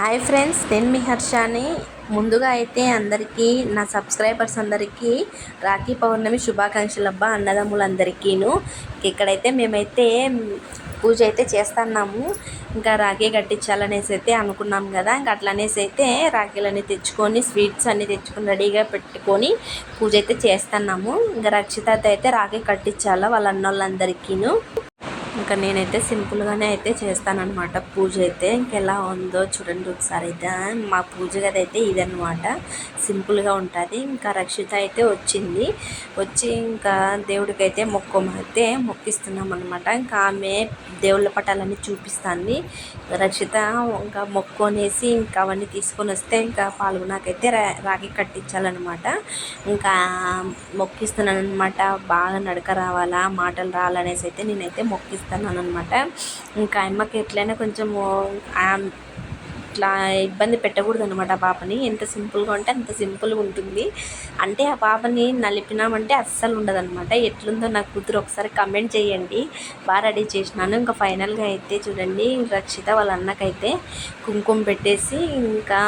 Hi friends నేను మీ హర్షాని. ముందుగా అయితే అందరికీ నా సబ్స్క్రైబర్స్ అందరికీ రాఖీ పౌర్ణమి శుభాకాంక్షలు అబ్బా అన్నదమ్ములందరికీను. ఇక్కడైతే మేమైతే పూజ అయితే చేస్తున్నాము. ఇంకా రాఖీ కట్టించాలనేసి అయితే అనుకున్నాం కదా. ఇంకా అట్లనేసి అయితే రాఖీలన్నీ తెచ్చుకొని స్వీట్స్ అన్నీ తెచ్చుకొని రెడీగా పెట్టుకొని పూజ అయితే చేస్తున్నాము. ఇంకా రక్షిత అయితే రాఖీ కట్టించాలా వాళ్ళ అన్నోళ్ళందరికీను. ఇంకా నేనైతే సింపుల్గానే అయితే చేస్తానన్నమాట. పూజ అయితే ఇంకెలా ఉందో చూడండి ఒకసారి అయితే. మా పూజ గది అయితే ఇదనమాట సింపుల్గా ఉంటుంది. ఇంకా రక్షిత అయితే వచ్చింది. వచ్చి ఇంకా దేవుడికి అయితే మొక్కమైతే మొక్కిస్తున్నాం అనమాట ఇంకా ఆమె దేవుళ్ళ పటాలన్నీ చూపిస్తుంది. రక్షిత ఇంకా మొక్కొనేసి ఇంకా అవన్నీ తీసుకొని వస్తే ఇంకా పాల్గొనాకైతే రా రాగి కట్టించాలన్నమాట. ఇంకా మొక్కిస్తున్నాను అనమాట బాగా నడక రావాలా మాటలు రావాలనేసి అయితే నేనైతే మొక్కిస్తాను. అనమాట ఇంకా అమ్మకి ఎట్లయినా కొంచెము ఇట్లా ఇబ్బంది పెట్టకూడదు అనమాట ఆ పాపని. ఎంత సింపుల్గా ఉంటే అంత సింపుల్గా ఉంటుంది. అంటే ఆ పాపని నలిపినామంటే అస్సలు ఉండదన్నమాట. ఎట్లుందో నా కూతురు ఒకసారి కమెంట్ చేయండి. బాగా రెడీ చేసినాను. ఇంకా ఫైనల్గా అయితే చూడండి రక్షిత వాళ్ళ అన్నకైతే కుంకుమ పెట్టేసి ఇంకా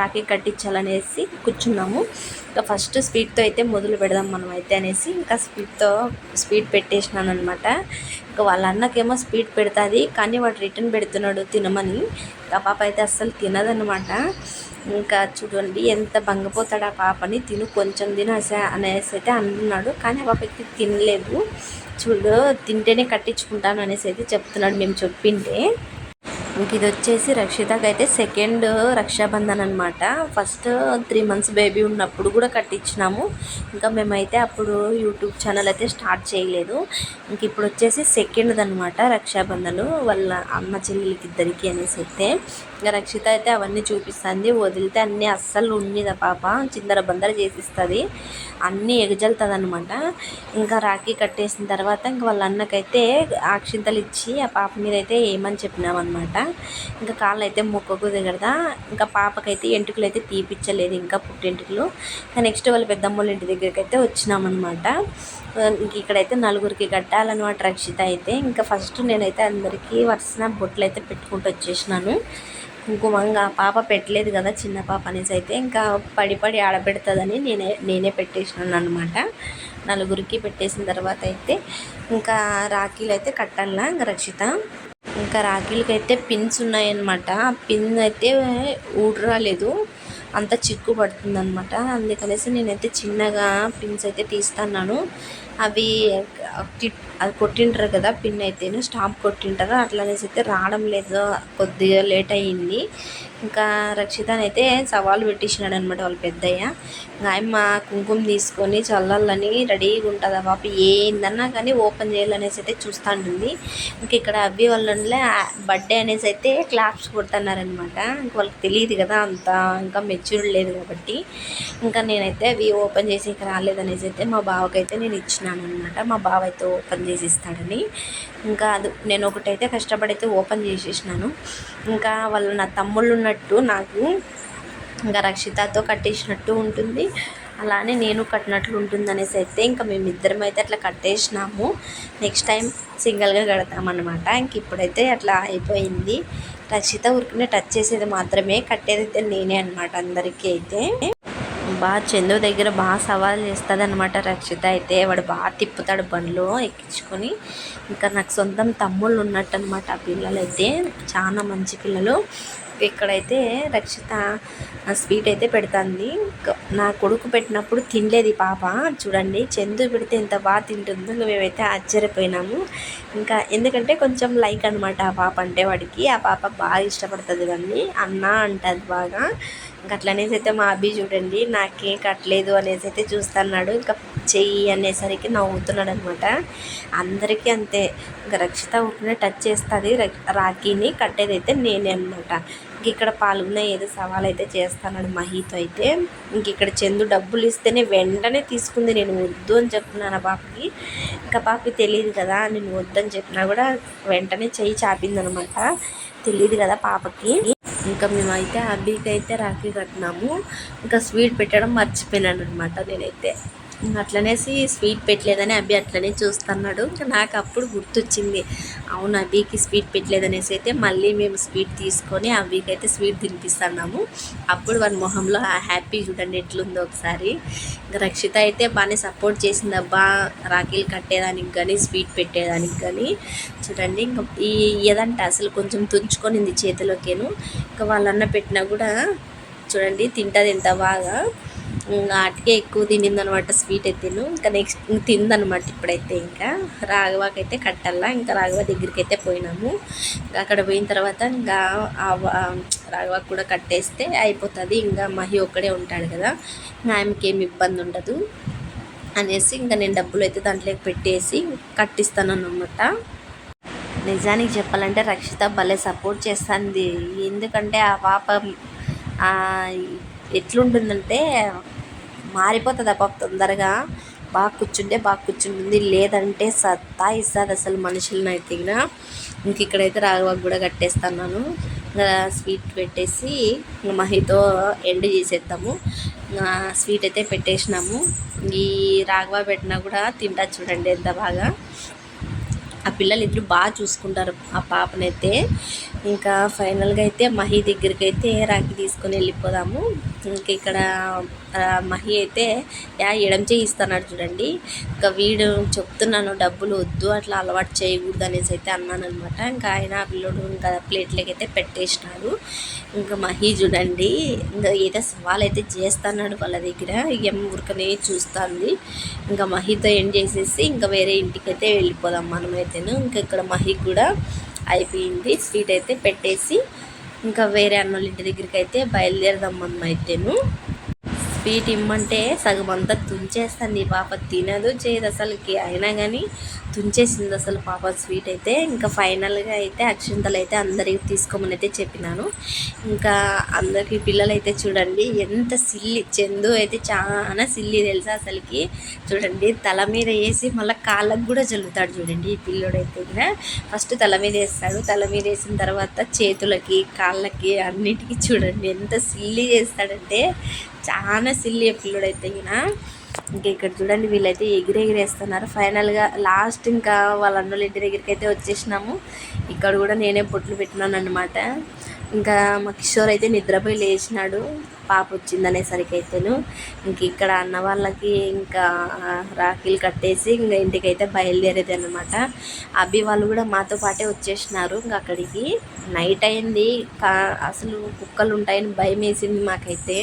రాఖీ కట్టించాలనేసి కూర్చున్నాము. ఇంకా ఫస్ట్ స్పీడ్తో అయితే మొదలు పెడదాం మనం అయితే అనేసి ఇంకా స్వీట్తో స్పీడ్ పెట్టేసినాను అనమాట ఇంకా వాళ్ళ అన్నకేమో స్పీడ్ పెడుతుంది కానీ వాడు రిటర్న్ పెడుతున్నాడు తినమని. ఆ పాప అయితే అస్సలు తినదనమాట ఇంకా చూడండి ఎంత భంగపోతాడు ఆ పాపని తిను కొంచెం తినసా అనేసి అయితే అంటున్నాడు కానీ ఆ పాప అయితే తినలేదు. చూడు తింటేనే కట్టించుకుంటాను అనేసి అయితే చెప్తున్నాడు మేము చెప్పింటే. ఇంక ఇది వచ్చేసి రక్షితకి అయితే సెకండ్ రక్షాబంధన్ అనమాట ఫస్ట్ త్రీ మంత్స్ బేబీ ఉన్నప్పుడు కూడా కట్టించినాము. ఇంకా మేమైతే అప్పుడు యూట్యూబ్ ఛానల్ అయితే స్టార్ట్ చేయలేదు. ఇంక ఇప్పుడు వచ్చేసి సెకండ్ అనమాట రక్షాబంధను వాళ్ళ అమ్మ చెల్లెలకి ఇద్దరికి అనేసి అయితే. ఇంకా రక్షిత అయితే అవన్నీ చూపిస్తుంది. వదిలితే అన్నీ అస్సలు ఉన్నిద పాప. చిందర బందర చేసిస్తుంది. అన్నీ ఎగజల్తుంది అనమాట ఇంకా రాఖీ కట్టేసిన తర్వాత ఇంకా వాళ్ళ అన్నకైతే అక్షింతలు ఇచ్చి ఆ పాప మీద అయితే ఏమని చెప్పినామన్నమాట. ఇంకా కాళ్ళు అయితే మొక్కకు దిగడదా. ఇంకా పాపకైతే ఎంటుకలు అయితే తీపిచ్చలేదు ఇంకా పుట్టెంటుకలు. నెక్స్ట్ వాళ్ళ పెద్దమ్మ వాళ్ళ ఇంటి దగ్గరికి అయితే వచ్చినామన్నమాట. ఇక్కడైతే నలుగురికి కట్టాలన్నమాట రక్షిత అయితే. ఇంకా ఫస్ట్ నేనైతే అందరికీ వరుసన బొట్లు అయితే పెట్టుకుంటూ వచ్చేసినాను. కుంకుమంగా పాప పెట్టలేదు కదా చిన్న పాప అనేసి అయితే ఇంకా పడి పడి ఆడపెడుతుందని నేనే నేనే పెట్టేసినాను అనమాట నలుగురికి పెట్టేసిన తర్వాత అయితే ఇంకా రాఖీలు అయితే కట్టాలా ఇంకా రక్షిత? ఇంకా రాఖీలకి అయితే పిన్స్ ఉన్నాయన్నమాట. ఆ పిన్ అయితే ఊడరాలేదు. అంత చిక్కు పడుతుంది అనమాట అందుకనేసి నేనైతే చిన్నగా పిన్స్ అయితే తీస్తున్నాను. అవి అది కొట్టింటారు కదా పిన్ అయితేను స్టాంప్ కొట్టింటారు. అట్లనేసి అయితే రావడం లేదు. కొద్దిగా లేట్ అయ్యింది. ఇంకా రక్షితని అయితే సవాల్ పెట్టించినాడు అనమాట వాళ్ళ పెద్దయ్య. ఆయమ్మ కుంకుమ తీసుకొని చల్లాలని రెడీగా ఉంటుంది ఆ పాప ఏందన్నా కానీ ఓపెన్ చేయాలనేసి అయితే చూస్తూ ఇంకా ఇక్కడ అవి వాళ్ళ బర్త్డే అనేసి అయితే క్లాప్స్ కొడుతున్నారనమాట. ఇంకా వాళ్ళకి తెలియదు కదా అంత ఇంకా మెచ్యూర్ లేదు కాబట్టి. ఇంకా నేనైతే అవి ఓపెన్ చేసి ఇంకా రాలేదనేసి అయితే మా బావకైతే నేను ఇచ్చినాను అనమాట మా బావ అయితే ఓపెన్ చేసి ఇస్తాడని ఇంకా అది నేను ఒకటైతే కష్టపడైతే ఓపెన్ చేసేసినాను. ఇంకా వాళ్ళు నా తమ్ముళ్ళు ఉన్నట్టు నాకు ఇంకా రక్షితతో కట్టేసినట్టు ఉంటుంది. అలానే నేను కట్టినట్లు ఉంటుంది అనేసి అయితే ఇంకా మేమిద్దరం అయితే అట్లా కట్టేసినాము. నెక్స్ట్ టైం సింగిల్గా కడతామన్నమాట. ఇంక ఇప్పుడైతే అట్లా అయిపోయింది. రక్షిత ఊరికనే టచ్ చేసేది మాత్రమే కట్టేది అయితే నేనే అనమాట అందరికీ అయితే. బాగా చందు దగ్గర బాగా సవాల్ చేస్తుంది అనమాట రక్షిత. అయితే వాడు బాగా తిప్పుతాడు బండ్లు ఎక్కించుకొని. ఇంకా నాకు సొంతం తమ్ముళ్ళు ఉన్నట్టు అనమాట ఆ పిల్లలు అయితే చాలా మంచి పిల్లలు. ఇక్కడైతే రక్షిత స్వీట్ అయితే పెడుతుంది. నా కొడుకు పెట్టినప్పుడు తినలేదు పాప. చూడండి చందు పెడితే ఎంత బాగా తింటుందో మేమైతే ఆశ్చర్యపోయినాము. ఇంకా ఎందుకంటే కొంచెం లైక్ అనమాట ఆ పాప అంటే వాడికి. ఆ పాప బాగా ఇష్టపడుతుంది ఇవన్నీ అన్న అంటుంది బాగా. అట్లనేసి అయితే మా అబ్బి చూడండి నాకేం కట్టలేదు అనేసి అయితే చూస్తున్నాడు. ఇంకా చెయ్యి అనేసరికి నవ్వుతున్నాడు అనమాట అందరికీ అంతే. ఇంకా రక్షిత ఊరికనే టచ్ చేస్తుంది రాఖీని కట్టేది అయితే నేనే అనమాట. ఇంక ఇక్కడ పాల్గొన్న ఏదో సవాల్ అయితే చేస్తాడు మహీతో అయితే. ఇంక ఇక్కడ చందు డబ్బులు ఇస్తేనే వెంటనే తీసుకుంది నేను వద్దు అని చెప్తున్నాను ఆ పాపకి. ఇంకా పాపకి తెలియదు కదా నేను వద్దని చెప్పినా కూడా వెంటనే చెయ్యి చాపిందనమాట. తెలియదు కదా పాపకి. ఇంకా మేమైతే అబ్బీకి అయితే రాఖీ కట్టినాము. ఇంకా స్వీట్ పెట్టడం మర్చిపోయినాను అనమాట నేనైతే. అట్లనేసి స్వీట్ పెట్టలేదని అబ్బి అట్లనే చూస్తున్నాడు. ఇంకా నాకు అప్పుడు గుర్తొచ్చింది. అవును అబ్బికి స్వీట్ పెట్టలేదనేసి అయితే మళ్ళీ మేము స్వీట్ తీసుకొని అబ్బికి అయితే స్వీట్ తినిపిస్తున్నాము. అప్పుడు వాడి మొహంలో ఆ హ్యాపీ చూడండి ఎట్లుందో ఒకసారి. ఇంకా రక్షిత అయితే బాగానే సపోర్ట్ చేసింది. అబ్బా రాఖీలు కట్టేదానికి కానీ స్వీట్ పెట్టేదానికి కానీ చూడండి ఇంకా ఈ ఏదంటే అసలు కొంచెం తుంచుకొనింది చేతిలోకేను. ఇంకా వాళ్ళన్న పెట్టినా కూడా చూడండి తింటుంది ఎంత బాగా. ఇంకా ఎక్కువ తినిందనమాట స్వీట్ అయితేను ఇంకా నెక్స్ట్ తిందనమాట ఇప్పుడైతే ఇంకా. రాఘవాకైతే కట్టాలా ఇంకా రాఘవ దగ్గరికి అయితే పోయినాము అక్కడ పోయిన తర్వాత ఇంకా రాఘవా కూడా కట్టేస్తే అయిపోతుంది. ఇంకా మహి ఒక్కడే ఉంటాడు కదా. ఆమెకి ఏమి ఇబ్బంది ఉండదు అనేసి ఇంకా నేను డబ్బులు అయితే దాంట్లోకి పెట్టేసి కట్టిస్తాను అన్నమాట నిజానికి చెప్పాలంటే రక్షిత భలే సపోర్ట్ చేస్తుంది. ఎందుకంటే ఆ పాప ఎట్లుంటుందంటే మారిపోతుంది ఆ పాప తొందరగా. బాగా కూర్చుంటే బాగా కూర్చుంటుంది. లేదంటే సత్తా ఇస్తుంది అసలు మనుషులను అయితే ఇంక ఇక్కడైతే రాఘవాకు కూడా కట్టేస్తున్నాను. ఇంకా స్వీట్ పెట్టేసి మహితో ఎండ్ చేసేద్దాము. స్వీట్ అయితే పెట్టేసినాము. ఈ రాఘవ పెట్టినా కూడా తింటా చూడండి ఎంత బాగా. ఆ పిల్లలు ఇద్దరు బాగా చూసుకుంటారు ఆ పాపనైతే. ఇంకా ఫైనల్గా అయితే మహి దగ్గరికి అయితే రాఖీ తీసుకొని వెళ్ళిపోదాము. ఇంక ఇక్కడ మహి అయితే యా ఎడం చేయిస్తున్నాడు చూడండి. ఇంకా వీడు చెప్తున్నాను డబ్బులు వద్దు అట్లా అలవాటు చేయకూడదు అనేసి అయితే అన్నాను అనమాట ఇంకా ఆయన పిల్లడు ఇంకా ప్లేట్లకి అయితే పెట్టేసినాడు. ఇంకా మహి చూడండి ఇంకా ఏదో సవాల్ అయితే చేస్తున్నాడు వాళ్ళ దగ్గర. ఏం ఊరికనే చూస్తుంది. ఇంకా మహితో ఏం చేసేసి ఇంకా వేరే ఇంటికి అయితే వెళ్ళిపోదాం మనమైతేను. ఇంకా ఇక్కడ మహి కూడా అయిపోయింది. స్వీట్ అయితే పెట్టేసి ఇంకా వేరే అన్నోళ్ళ ఇంటి దగ్గరికి అయితే బయలుదేరదాం మనం అయితేను. స్వీట్ ఇమ్మంటే సగం అంతా తుంచేస్తాను. ఈ పాప తినదు చేయదు అసలుకి. అయినా కానీ తుంచేసింది అసలు పాప స్వీట్ అయితే. ఇంకా ఫైనల్గా అయితే అక్షింతలు అయితే అందరికి తీసుకోమని అయితే చెప్పినాను. ఇంకా అందరికీ పిల్లలు అయితే చూడండి ఎంత సిల్లి చందు అయితే చాలా సిల్లి తెలుసా అసలుకి. చూడండి తల మీద వేసి మళ్ళీ కాళ్ళకు కూడా చల్లుతాడు చూడండి ఈ పిల్లోడైతే కూడా ఫస్ట్ తల మీద వేస్తాడు. తల మీద వేసిన తర్వాత చేతులకి కాళ్ళకి అన్నిటికీ చూడండి ఎంత సిల్లి చేస్తాడంటే చాలా సిల్లి అయితే ఈయన. ఇంకా ఇక్కడ చూడండి వీళ్ళైతే ఎగిరెగిరేస్తున్నారు ఫైనల్గా లాస్ట్ ఇంకా వాళ్ళ అన్నోళ్ళ ఇంటి దగ్గరికి అయితే వచ్చేసినాము. ఇక్కడ కూడా నేనే పొట్లు పెట్టినాను అనమాట ఇంకా మా కిషోర్ అయితే నిద్రపోయి లేచినాడు. పాప వచ్చింది అనేసరికి అయితేను. ఇంక ఇక్కడ అన్న వాళ్ళకి ఇంకా రాఖీలు కట్టేసి ఇంకా ఇంటికి అయితే బయలుదేరేది అనమాట అబ్బి వాళ్ళు కూడా మాతో పాటే వచ్చేసినారు. ఇంకా అక్కడికి నైట్ అయింది. అసలు కుక్కలు ఉంటాయని భయం వేసింది మాకైతే.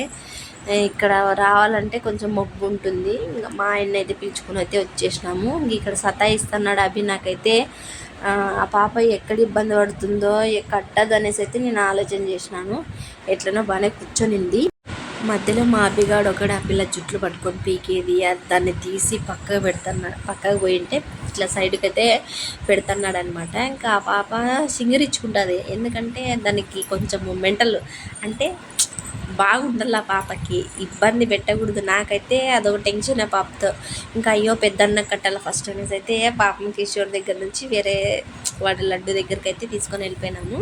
ఇక్కడ రావాలంటే కొంచెం మొగ్గు ఉంటుంది. ఇంకా మా ఆయన అయితే పిలుచుకుని అయితే వచ్చేసినాము. ఇంక ఇక్కడ సతాయిస్తున్నాడు అభి నాకైతే. ఆ పాప ఎక్కడ ఇబ్బంది పడుతుందో కట్టదు అనేసి అయితే నేను ఆలోచన చేసినాను. ఎట్లనో బాగానే కూర్చొనింది. మధ్యలో మా అబ్బిగాడు ఒకడు ఆ పిల్ల జుట్లు పట్టుకొని పీకేది దాన్ని తీసి పక్కకు పెడుతున్నాడు పక్కకు పోయింటే ఇట్లా సైడ్కి అయితే పెడుతున్నాడు అనమాట ఇంకా ఆ పాప సింగరించుకుంటుంది ఎందుకంటే దానికి కొంచెం మెంటల్ అంటే బాగుండాలి ఆ పాపకి. ఇబ్బంది పెట్టకూడదు. నాకైతే అదొక టెన్షన్ ఆ పాపతో. ఇంకా అయ్యో పెద్దన్న కట్టాల ఫస్ట్ అనేసి అయితే పాపం కిషోర్ దగ్గర నుంచి వేరే వాడి లడ్డు దగ్గరికి అయితే తీసుకొని వెళ్ళిపోయినాము.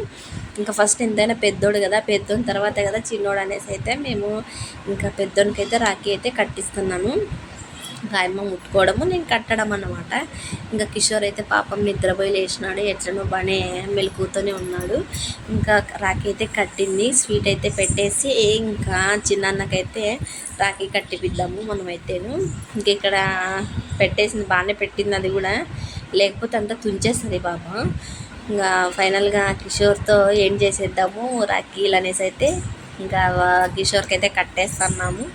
ఇంకా ఫస్ట్ ఎంతైనా పెద్దోడు కదా పెద్దోని తర్వాత కదా చిన్నోడు అనేసి అయితే మేము ఇంకా పెద్దోనికైతే అయితే రాఖీ అయితే కట్టిస్తున్నాను గాయమ్మ ముట్టుకోవడము నేను కట్టడం అన్నమాట. ఇంకా కిషోర్ అయితే పాపం నిద్రపోయి లేచినాడు. ఎట్లనో బాగానే మెలకుతూనే ఉన్నాడు. ఇంకా రాఖీ అయితే కట్టింది. స్వీట్ అయితే పెట్టేసి ఇంకా చిన్నన్నకైతే రాఖీ కట్టిపిద్దాము మనమైతేను. ఇంక ఇక్కడ పెట్టేసింది బాగానే పెట్టింది అది కూడా. లేకపోతే అంతా తుంచేస్తుంది పాప ఇంకా ఫైనల్గా కిషోర్తో ఏం చేసేద్దాము రాఖీలు అనేసి అయితే ఇంకా కిషోర్కి అయితే కట్టేస్తున్నాము.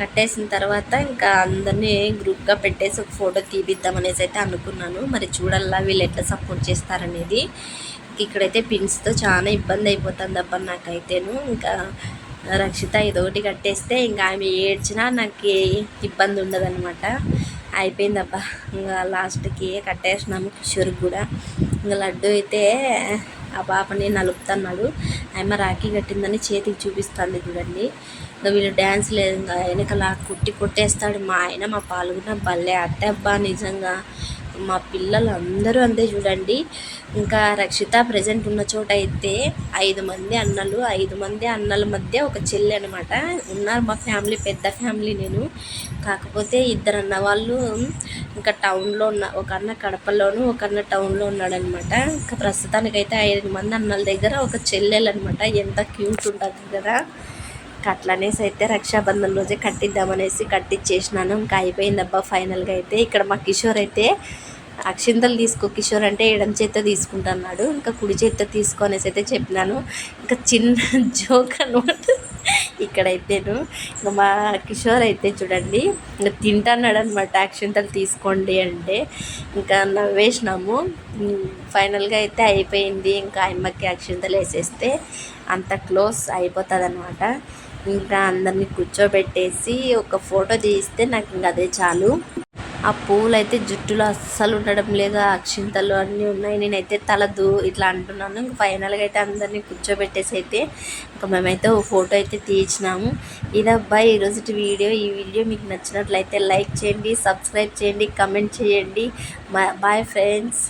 కట్టేసిన తర్వాత ఇంకా అందరినీ గ్రూప్గా పెట్టేసి ఒక ఫోటో తీపిద్దాం అనేసి అయితే అనుకున్నాను. మరి చూడాలా వీళ్ళు ఎట్లా సపోర్ట్ చేస్తారనేది. ఇక్కడైతే పిన్స్తో చాలా ఇబ్బంది అయిపోతుంది అబ్బా నాకైతేను. ఇంకా రక్షిత ఇదొకటి కట్టేస్తే ఇంకా ఆమె ఏడ్చినా నాకు ఇబ్బంది ఉండదన్నమాట. అయిపోయిందబ్బా. ఇంకా లాస్ట్కి కట్టేసినాము కిషోర్కి కూడా. ఇంకా లడ్డు అయితే ఆ పాపని నలుపుతున్నాడు. ఆమె రాఖీ కట్టిందని చేతికి చూపిస్తుంది చూడండి. ఇంకా వీళ్ళు డ్యాన్స్ లేదు ఇంకా వెనకలా కుట్టి కొట్టేస్తాడు. మా ఆయన మా పాల్గొన్న భలే అత్తే అబ్బా నిజంగా. మా పిల్లలు అందరూ అంతే చూడండి. ఇంకా రక్షిత ప్రజెంట్ ఉన్న చోట అయితే ఐదు మంది అన్నలు ఐదు మంది అన్నల మధ్య ఒక చెల్లి అనమాట ఉన్నారు మా ఫ్యామిలీ పెద్ద ఫ్యామిలీ నేను. కాకపోతే ఇద్దరు అన్న వాళ్ళు ఇంకా టౌన్లో ఉన్న ఒక అన్న కడపలోను ఒక అన్న టౌన్లో ఉన్నాడనమాట ఇంకా ప్రస్తుతానికైతే ఐదు మంది అన్నల దగ్గర ఒక చెల్లెలు అనమాట ఎంత క్యూట్ ఉంటుంది కదా. అట్లనేసి అయితే రక్షాబంధన్ రోజే కట్టిద్దామనేసి కట్టించేసినాను ఇంకా అయిపోయింది అబ్బా ఫైనల్గా అయితే. ఇక్కడ మా కిషోర్ అయితే అక్షింతలు తీసుకో కిషోర్ అంటే ఎడం చేత తీసుకుంటున్నాడు. ఇంకా కుడి చేత తీసుకొనేసి అయితే చెప్పినాను. ఇంకా చిన్న జోక్ అనమాట ఇక్కడైతేను. ఇంకా మా కిషోర్ అయితే చూడండి ఇంకా తింటున్నాడు అనమాట అక్షింతలు తీసుకోండి అంటే. ఇంకా నవ్వేసినాము. ఫైనల్గా అయితే అయిపోయింది. ఇంకా అమ్మకి అక్షింతలు వేసేస్తే అంత క్లోజ్ అయిపోతుంది అనమాట ఇంకా అందరినీ కూర్చోబెట్టేసి ఒక ఫోటో తీస్తే నాకు ఇంకా అదే చాలు. ఆ పువ్వులు అయితే జుట్టులో అస్సలు ఉండడం లేదు అక్షింతలు అన్నీ ఉన్నాయి. నేనైతే తలదు ఇట్లా అంటున్నాను. ఇంక ఫైనల్గా అయితే అందరినీ కూర్చోబెట్టేసి అయితే ఇంకా మేమైతే ఓ ఫోటో అయితే తీయించినాము ఇదబ్బా ఈరోజు వీడియో ఈ వీడియో మీకు నచ్చినట్లయితే లైక్ చేయండి సబ్స్క్రైబ్ చేయండి కమెంట్ చేయండి. Bye friends.